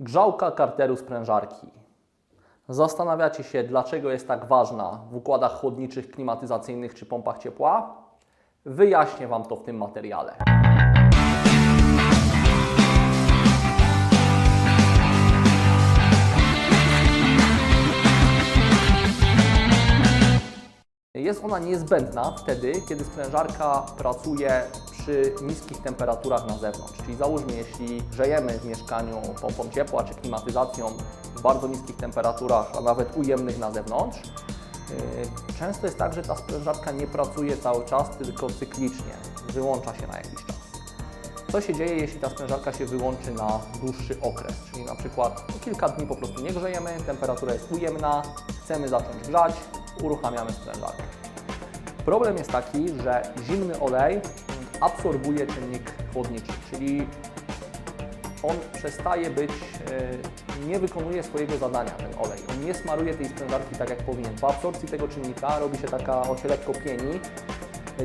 Grzałka karteru sprężarki. Zastanawiacie się, dlaczego jest tak ważna w układach chłodniczych, klimatyzacyjnych czy pompach ciepła? Wyjaśnię Wam to w tym materiale. Jest ona niezbędna wtedy, kiedy sprężarka pracuje przy niskich temperaturach na zewnątrz. Czyli załóżmy, jeśli grzejemy w mieszkaniu pompą ciepła czy klimatyzacją w bardzo niskich temperaturach, a nawet ujemnych na zewnątrz, yy, często jest tak, że ta sprężarka nie pracuje cały czas, tylko cyklicznie, wyłącza się na jakiś czas. Co się dzieje, jeśli ta sprężarka się wyłączy na dłuższy okres? Czyli na przykład no, kilka dni po prostu nie grzejemy, temperatura jest ujemna, chcemy zacząć grzać, uruchamiamy sprężarkę. Problem jest taki, że zimny olej absorbuje czynnik chłodniczy, czyli on przestaje być, e, nie wykonuje swojego zadania, ten olej. On nie smaruje tej sprężarki tak jak powinien. Po absorpcji tego czynnika robi się taka, on pieni,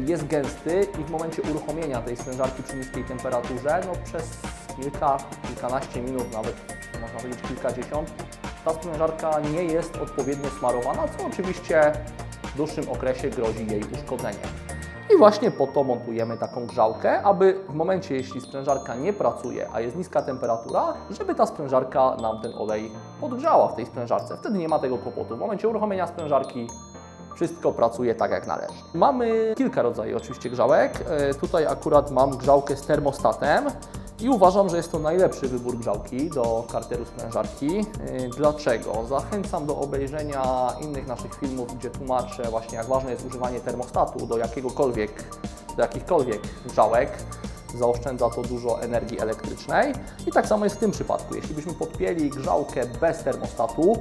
jest gęsty i w momencie uruchomienia tej sprężarki przy niskiej temperaturze, no przez kilka, kilkanaście minut, nawet można powiedzieć kilkadziesiąt, ta sprężarka nie jest odpowiednio smarowana, co oczywiście w dłuższym okresie grozi jej uszkodzeniem. I właśnie po to montujemy taką grzałkę, aby w momencie, jeśli sprężarka nie pracuje, a jest niska temperatura, żeby ta sprężarka nam ten olej podgrzała w tej sprężarce. Wtedy nie ma tego kłopotu. W momencie uruchomienia sprężarki wszystko pracuje tak jak należy. Mamy kilka rodzajów oczywiście grzałek. E, Tutaj akurat mam grzałkę z termostatem i uważam, że jest to najlepszy wybór grzałki do karteru sprężarki. E, Dlaczego? Zachęcam do obejrzenia innych naszych filmów, gdzie tłumaczę właśnie jak ważne jest używanie termostatu do jakiegokolwiek, do jakichkolwiek grzałek. Zaoszczędza to dużo energii elektrycznej. I tak samo jest w tym przypadku. Jeśli byśmy podpięli grzałkę bez termostatu,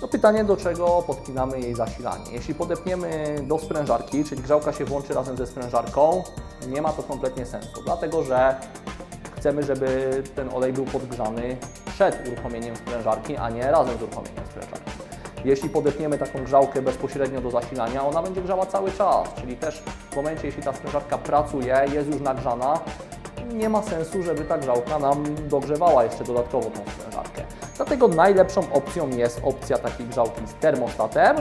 to pytanie, do czego podpinamy jej zasilanie. Jeśli podepniemy do sprężarki, czyli grzałka się włączy razem ze sprężarką, nie ma to kompletnie sensu, dlatego że chcemy, żeby ten olej był podgrzany przed uruchomieniem sprężarki, a nie razem z uruchomieniem sprężarki. Jeśli podepniemy taką grzałkę bezpośrednio do zasilania, ona będzie grzała cały czas, czyli też w momencie, jeśli ta sprężarka pracuje, jest już nagrzana, nie ma sensu, żeby ta grzałka nam dogrzewała jeszcze dodatkowo tą sprężarkę. Dlatego najlepszą opcją jest opcja takiej grzałki z termostatem.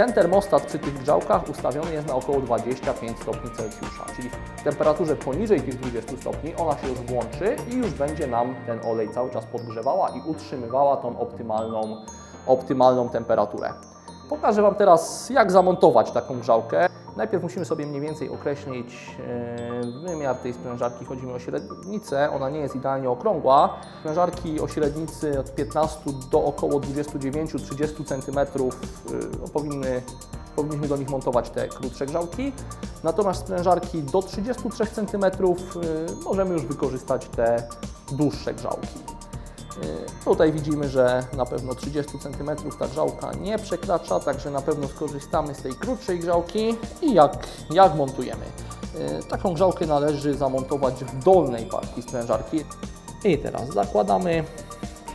Ten termostat przy tych grzałkach ustawiony jest na około 25 stopni Celsjusza, czyli w temperaturze poniżej tych 20 stopni ona się już włączy i już będzie nam ten olej cały czas podgrzewała i utrzymywała tą optymalną, optymalną temperaturę. Pokażę Wam teraz, jak zamontować taką grzałkę. Najpierw musimy sobie mniej więcej określić e, wymiar tej sprężarki. Chodzi mi o średnicę, ona nie jest idealnie okrągła. Sprężarki o średnicy od 15 do około 29-30 cm no, powinny, powinniśmy do nich montować te krótsze grzałki. Natomiast sprężarki do 33 cm y, możemy już wykorzystać te dłuższe grzałki. Y, Tutaj widzimy, że na pewno 30 cm ta grzałka nie przekracza, także na pewno skorzystamy z tej krótszej grzałki i jak, jak montujemy. Y, Taką grzałkę należy zamontować w dolnej partii sprężarki. I teraz zakładamy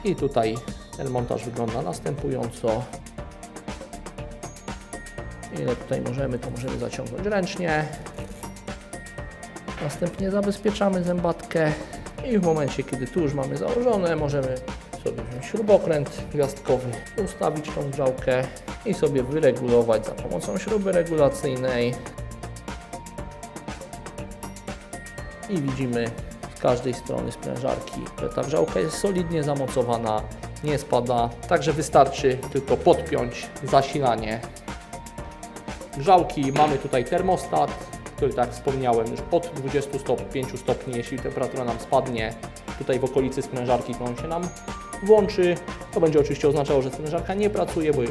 i tutaj ten montaż wygląda następująco. Ile tutaj możemy, to możemy zaciągnąć ręcznie. Następnie zabezpieczamy zębatkę i w momencie, kiedy tu już mamy założone, możemy sobie wziąć śrubokręt gwiazdkowy, ustawić tą grzałkę i sobie wyregulować za pomocą śruby regulacyjnej. I widzimy z każdej strony sprężarki, że ta grzałka jest solidnie zamocowana, nie spada, także wystarczy tylko podpiąć zasilanie grzałki. Mamy tutaj termostat, który tak wspomniałem już od 25 stopni, jeśli temperatura nam spadnie tutaj w okolicy sprężarki, to on się nam włączy. To będzie oczywiście oznaczało, że sprężarka nie pracuje, bo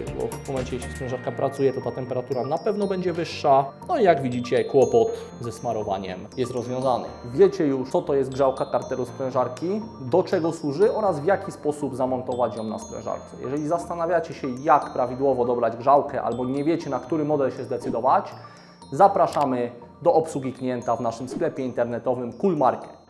w momencie, jeśli sprężarka pracuje, to ta temperatura na pewno będzie wyższa. No i jak widzicie, kłopot ze smarowaniem jest rozwiązany. Wiecie już, co to jest grzałka karteru sprężarki, do czego służy oraz w jaki sposób zamontować ją na sprężarce. Jeżeli zastanawiacie się, jak prawidłowo dobrać grzałkę albo nie wiecie, na który model się zdecydować, zapraszamy do obsługi klienta w naszym sklepie internetowym Cool Market.